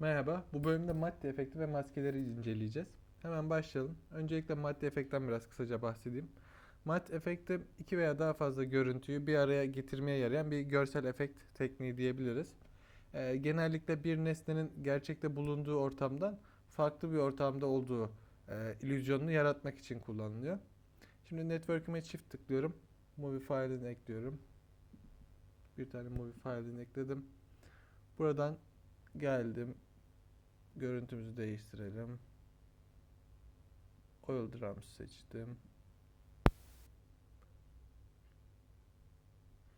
Merhaba, bu bölümde madde efekti ve maskeleri inceleyeceğiz. Hemen başlayalım. Öncelikle madde efektten biraz kısaca bahsedeyim. Madde efekti iki veya daha fazla görüntüyü bir araya getirmeye yarayan bir görsel efekt tekniği diyebiliriz. Ee, genellikle bir nesnenin gerçekte bulunduğu ortamdan farklı bir ortamda olduğu e, illüzyonunu yaratmak için kullanılıyor. Şimdi network'üme çift tıklıyorum. Movie file'ini ekliyorum. Bir tane movie file'ini ekledim. Buradan geldim. Görüntümüzü değiştirelim. Oil drums seçtim.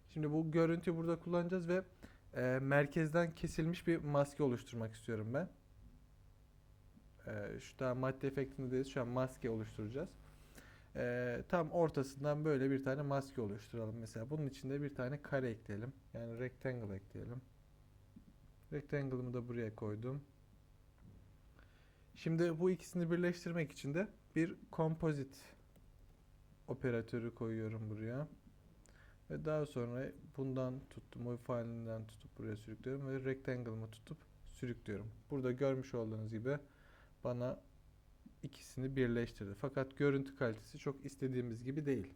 Şimdi bu görüntüyü burada kullanacağız ve e, merkezden kesilmiş bir maske oluşturmak istiyorum ben. E, şu daha madde efektindeyiz. Şu an maske oluşturacağız. E, tam ortasından böyle bir tane maske oluşturalım mesela. Bunun içinde bir tane kare ekleyelim. Yani rectangle ekleyelim. Rectangle'ımı da buraya koydum. Şimdi bu ikisini birleştirmek için de bir composite operatörü koyuyorum buraya. Ve daha sonra bundan tuttum, o file'inden tutup buraya sürüklüyorum ve rectangle'ımı tutup sürüklüyorum. Burada görmüş olduğunuz gibi bana ikisini birleştirdi. Fakat görüntü kalitesi çok istediğimiz gibi değil.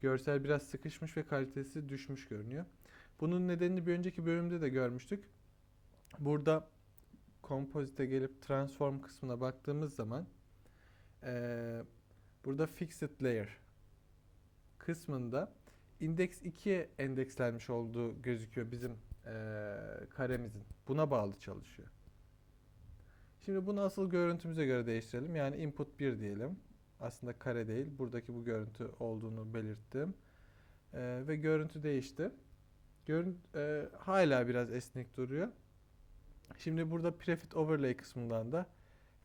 Görsel biraz sıkışmış ve kalitesi düşmüş görünüyor. Bunun nedenini bir önceki bölümde de görmüştük. Burada Composite'e gelip Transform kısmına baktığımız zaman eee, burada Fixed Layer kısmında Index 2'ye endekslenmiş olduğu gözüküyor bizim eee, karemizin. Buna bağlı çalışıyor. Şimdi bunu asıl görüntümüze göre değiştirelim. Yani input 1 diyelim. Aslında kare değil. Buradaki bu görüntü olduğunu belirttim. Eee, ve görüntü değişti. Görün, eee, hala biraz esnek duruyor. Şimdi burada prefit overlay kısmından da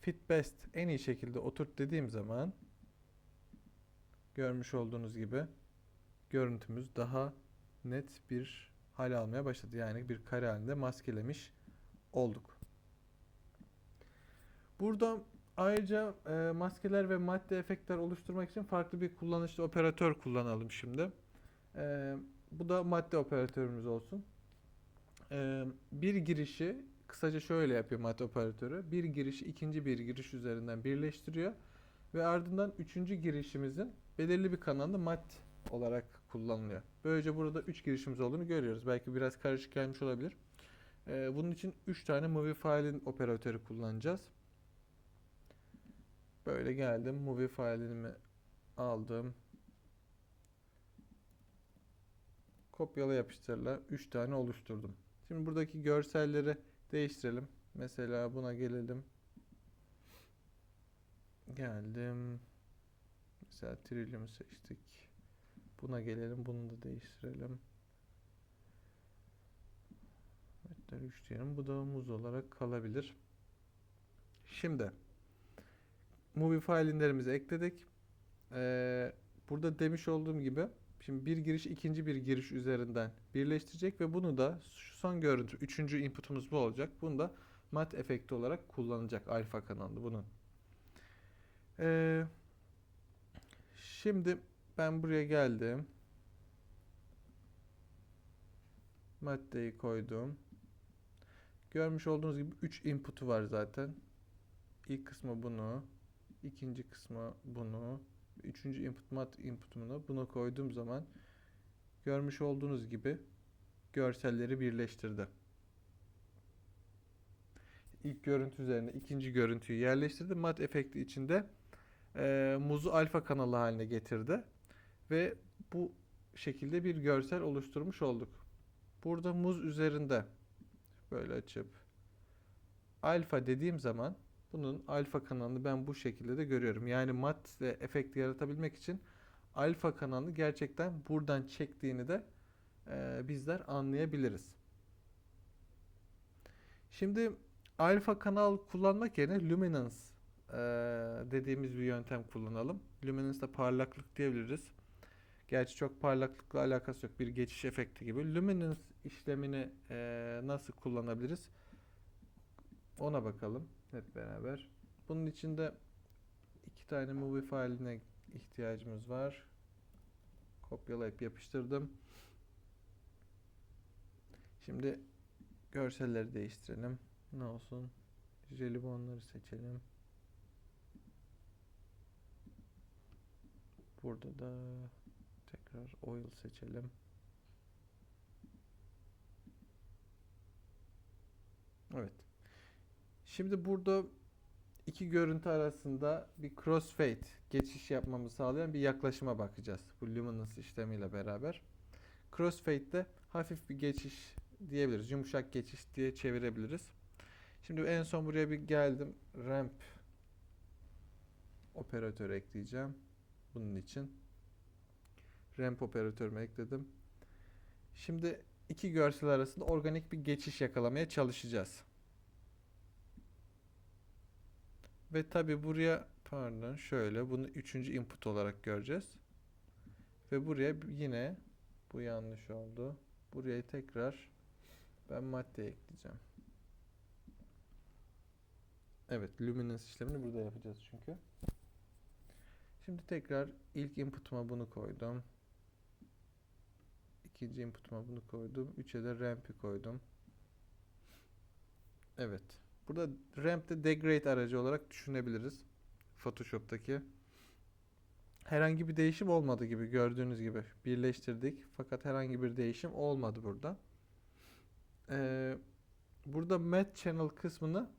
fit best en iyi şekilde oturt dediğim zaman görmüş olduğunuz gibi görüntümüz daha net bir hal almaya başladı. Yani bir kare halinde maskelemiş olduk. Burada ayrıca e, maskeler ve madde efektler oluşturmak için farklı bir kullanışlı operatör kullanalım şimdi. E, bu da madde operatörümüz olsun. E, bir girişi kısaca şöyle yapıyor madde operatörü. Bir girişi ikinci bir giriş üzerinden birleştiriyor ve ardından üçüncü girişimizin belirli bir kanalında mat olarak kullanılıyor. Böylece burada üç girişimiz olduğunu görüyoruz. Belki biraz karışık gelmiş olabilir. Ee, bunun için üç tane movie file'in operatörü kullanacağız. Böyle geldim. Movie file'imi aldım. Kopyala yapıştırla 3 tane oluşturdum. Şimdi buradaki görselleri değiştirelim. Mesela buna gelelim. Geldim. Mesela Trillium'u seçtik. Buna gelelim. Bunu da değiştirelim. Hatta 3 diyelim. Bu da muz olarak kalabilir. Şimdi movie file'lerimizi ekledik. Ee, burada demiş olduğum gibi Şimdi bir giriş ikinci bir giriş üzerinden birleştirecek ve bunu da şu son görüntü üçüncü inputumuz bu olacak. Bunu da mat efekti olarak kullanacak alfa kanalı bunun. Ee, şimdi ben buraya geldim. Maddeyi koydum. Görmüş olduğunuz gibi 3 input'u var zaten. İlk kısmı bunu, ikinci kısmı bunu, üçüncü input mat input'unu buna koyduğum zaman görmüş olduğunuz gibi görselleri birleştirdi. İlk görüntü üzerine ikinci görüntüyü yerleştirdi. Mat efekti içinde e, muzu alfa kanalı haline getirdi. Ve bu şekilde bir görsel oluşturmuş olduk. Burada muz üzerinde böyle açıp alfa dediğim zaman bunun alfa kanalını ben bu şekilde de görüyorum. Yani mat ve efekt yaratabilmek için alfa kanalını gerçekten buradan çektiğini de e, bizler anlayabiliriz. Şimdi alfa kanal kullanmak yerine luminance e, dediğimiz bir yöntem kullanalım. Luminance da parlaklık diyebiliriz. Gerçi çok parlaklıkla alakası yok. Bir geçiş efekti gibi. Luminance işlemini e, nasıl kullanabiliriz? Ona bakalım hep beraber. Bunun için de iki tane movie file'ine ihtiyacımız var. Kopyalayıp yapıştırdım. Şimdi görselleri değiştirelim. Ne olsun? Jelibonları seçelim. Burada da tekrar oil seçelim. Evet. Şimdi burada iki görüntü arasında bir crossfade geçiş yapmamı sağlayan bir yaklaşıma bakacağız. Bu luminance işlemiyle beraber. Crossfade'de hafif bir geçiş diyebiliriz. Yumuşak geçiş diye çevirebiliriz. Şimdi en son buraya bir geldim. Ramp operatörü ekleyeceğim. Bunun için. Ramp operatörümü ekledim. Şimdi iki görsel arasında organik bir geçiş yakalamaya çalışacağız. Ve tabi buraya pardon şöyle bunu üçüncü input olarak göreceğiz. Ve buraya yine bu yanlış oldu. Buraya tekrar ben madde ekleyeceğim. Evet, luminance işlemini burada yapacağız çünkü. Şimdi tekrar ilk input'uma bunu koydum. İkinci input'uma bunu koydum. Üçe de ramp'i koydum. Evet. Burada ramp de degrade aracı olarak düşünebiliriz. Photoshop'taki. Herhangi bir değişim olmadı gibi gördüğünüz gibi. Birleştirdik. Fakat herhangi bir değişim olmadı burada. Ee, burada matte channel kısmını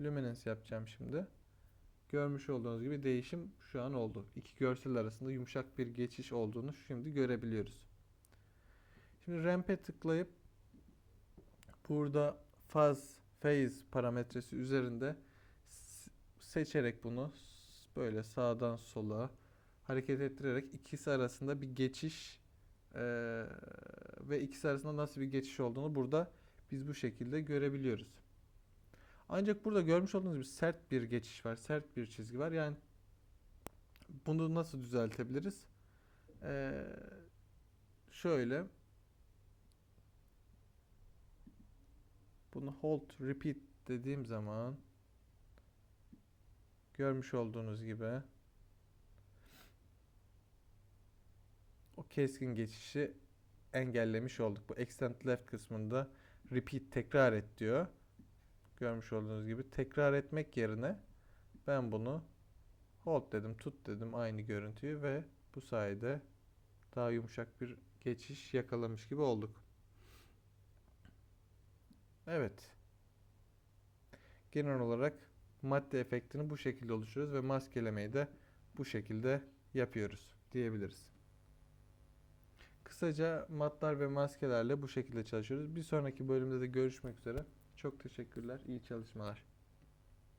luminance yapacağım şimdi. Görmüş olduğunuz gibi değişim şu an oldu. İki görsel arasında yumuşak bir geçiş olduğunu şimdi görebiliyoruz. Şimdi ramp'e tıklayıp burada faz phase parametresi üzerinde seçerek bunu böyle sağdan sola hareket ettirerek ikisi arasında bir geçiş eee, ve ikisi arasında nasıl bir geçiş olduğunu burada biz bu şekilde görebiliyoruz. Ancak burada görmüş olduğunuz gibi sert bir geçiş var, sert bir çizgi var. Yani bunu nasıl düzeltebiliriz? Eee, şöyle bunu hold repeat dediğim zaman görmüş olduğunuz gibi o keskin geçişi engellemiş olduk. Bu extend left kısmında repeat tekrar et diyor. Görmüş olduğunuz gibi tekrar etmek yerine ben bunu hold dedim, tut dedim aynı görüntüyü ve bu sayede daha yumuşak bir geçiş yakalamış gibi olduk. Evet. Genel olarak madde efektini bu şekilde oluşturuyoruz ve maskelemeyi de bu şekilde yapıyoruz diyebiliriz. Kısaca matlar ve maskelerle bu şekilde çalışıyoruz. Bir sonraki bölümde de görüşmek üzere. Çok teşekkürler. İyi çalışmalar.